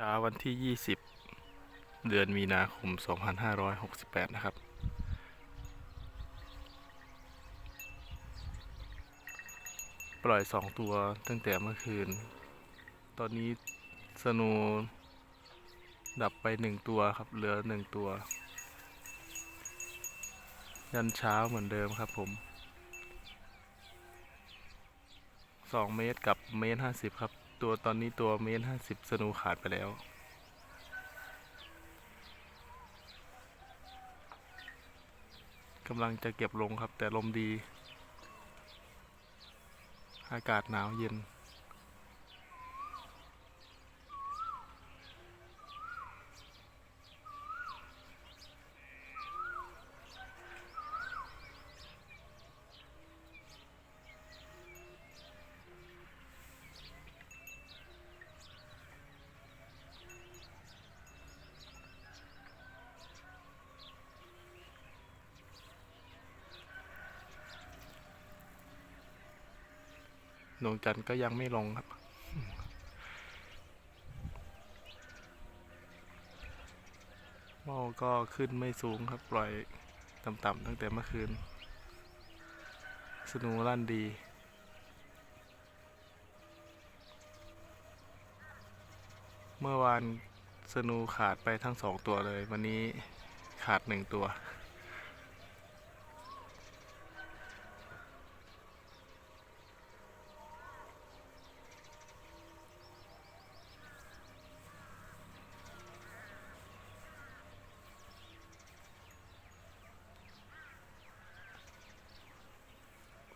เช้าวันที่ 20 เดือนมีนาคม 2568 นะครับ ปล่อย 2 ตัวตั้งแต่เมื่อคืน ตอนนี้สนูดับไป 1 ตัวครับ เหลือ 1 ตัว ยันเช้าเหมือนเดิมครับผม 2 เมตรกับเมตร 50 ครับ ตัวตอนนี้ตัวเมตร50สนูขาดไปแล้ว กำลังจะเก็บลงครับแต่ลมดี อากาศหนาวเย็น ดวงจันทร์ก็ยังไม่ลงครับ หม้อก็ขึ้นไม่สูงครับ ปล่อยต่ำๆตั้งแต่เมื่อคืน สนูลั่นดีเมื่อวานสนูขาดไปทั้งสองตัวเลย วันนี้ขาดหนึ่งตัว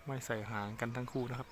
ไม่ใส่หางกันทั้งคู่นะครับ